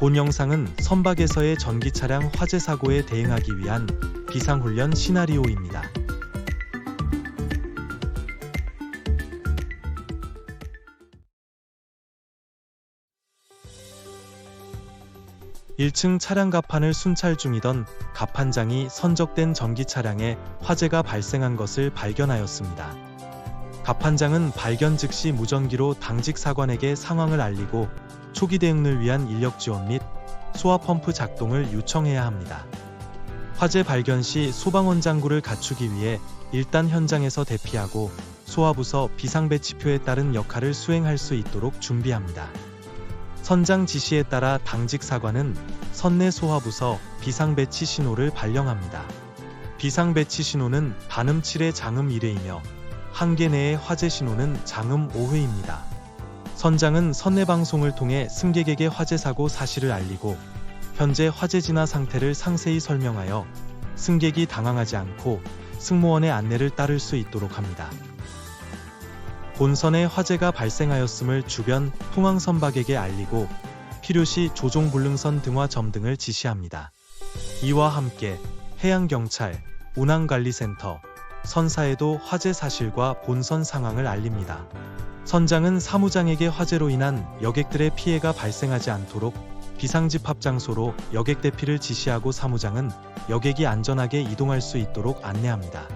본 영상은 선박에서의 전기 차량 화재 사고에 대응하기 위한 비상훈련 시나리오입니다. 일층 차량 갑판을 순찰 중이던 갑판장이 선적된 전기 차량에 화재가 발생한 것을 발견하였습니다. 갑판장은 발견 즉시 무전기로 당직 사관에게 상황을 알리고 초기 대응을 위한 인력 지원 및 소화 펌프 작동을 요청해야 합니다. 화재 발견 시 소방원 장구를 갖추기 위해 일단 현장에서 대피하고 소화부서 비상배치표에 따른 역할을 수행할 수 있도록 준비합니다. 선장 지시에 따라 당직 사관은 선내 소화부서 비상배치 신호를 발령합니다. 비상배치 신호는 반음 7회 장음 1회이며 한계 내의 화재 신호는 장음 5회입니다. 선장은 선내 방송을 통해 승객에게 화재 사고 사실을 알리고 현재 화재 진화 상태를 상세히 설명하여 승객이 당황하지 않고 승무원의 안내를 따를 수 있도록 합니다. 본선에 화재가 발생하였음을 주변 통항 선박에게 알리고 필요시 조종 불능선 등화 점 등을 지시합니다. 이와 함께 해양경찰, 운항관리센터, 선사에도 화재 사실과 본선 상황을 알립니다. 선장은 사무장에게 화재로 인한 여객들의 피해가 발생하지 않도록 비상집합 장소로 여객 대피를 지시하고 사무장은 여객이 안전하게 이동할 수 있도록 안내합니다.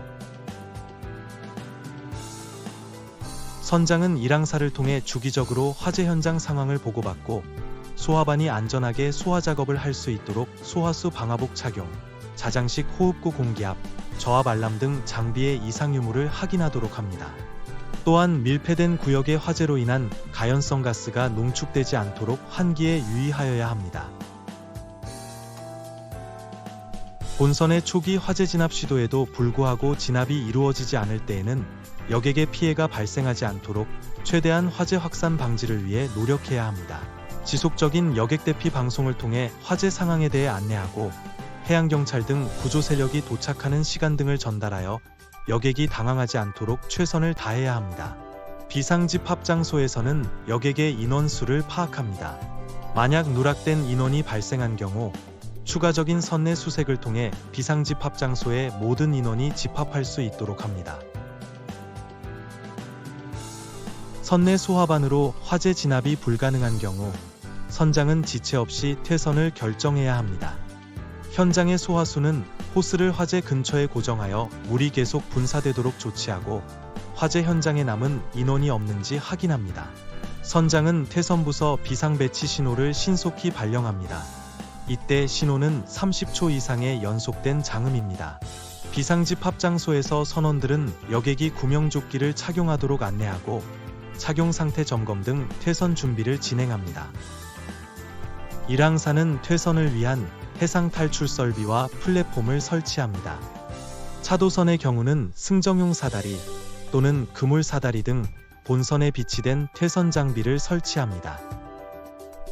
선장은 일항사를 통해 주기적으로 화재 현장 상황을 보고받고 소화반이 안전하게 소화 작업을 할 수 있도록 소화수 방화복 착용, 자장식 호흡구 공기압, 저압 알람 등 장비의 이상 유무를 확인하도록 합니다. 또한 밀폐된 구역의 화재로 인한 가연성 가스가 농축되지 않도록 환기에 유의하여야 합니다. 본선의 초기 화재 진압 시도에도 불구하고 진압이 이루어지지 않을 때에는 여객의 피해가 발생하지 않도록 최대한 화재 확산 방지를 위해 노력해야 합니다. 지속적인 여객 대피 방송을 통해 화재 상황에 대해 안내하고 해양경찰 등 구조 세력이 도착하는 시간 등을 전달하여 여객이 당황하지 않도록 최선을 다해야 합니다. 비상집합 장소에서는 여객의 인원수를 파악합니다. 만약 누락된 인원이 발생한 경우 추가적인 선내 수색을 통해 비상집합 장소에 모든 인원이 집합할 수 있도록 합니다. 선내 소화반으로 화재 진압이 불가능한 경우 선장은 지체 없이 퇴선을 결정해야 합니다. 현장의 소화수는 호스를 화재 근처에 고정하여 물이 계속 분사되도록 조치하고 화재 현장에 남은 인원이 없는지 확인합니다. 선장은 퇴선부서 비상배치 신호를 신속히 발령합니다. 이때 신호는 30초 이상의 연속된 장음입니다. 비상집합 장소에서 선원들은 여객이 구명조끼를 착용하도록 안내하고 착용 상태 점검 등 퇴선 준비를 진행합니다. 일항사는 퇴선을 위한 해상 탈출 설비와 플랫폼을 설치합니다. 차도선의 경우는 승정용 사다리 또는 그물 사다리 등 본선에 비치된 퇴선 장비를 설치합니다.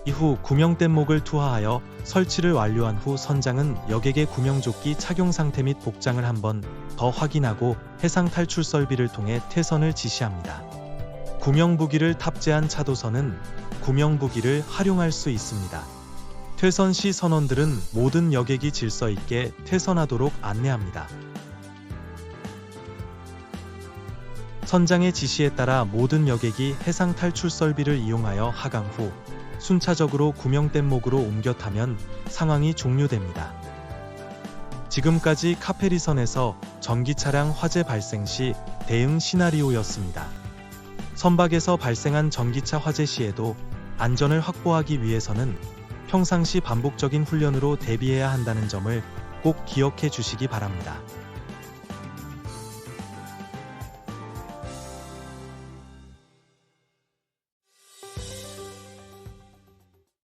이후 구명뗏목을 투하하여 설치를 완료한 후 선장은 여객의 구명조끼 착용 상태 및 복장을 한번 더 확인하고 해상 탈출 설비를 통해 퇴선을 지시합니다. 구명부기를 탑재한 차도선은 구명부기를 활용할 수 있습니다. 퇴선 시 선원들은 모든 여객이 질서 있게 퇴선하도록 안내합니다. 선장의 지시에 따라 모든 여객이 해상 탈출 설비를 이용하여 하강 후 순차적으로 구명뗏목으로 옮겨 타면 상황이 종료됩니다. 지금까지 카페리선에서 전기 차량 화재 발생 시 대응 시나리오였습니다. 선박에서 발생한 전기차 화재 시에도 안전을 확보하기 위해서는 평상시 반복적인 훈련으로 대비해야 한다는 점을 꼭 기억해 주시기 바랍니다.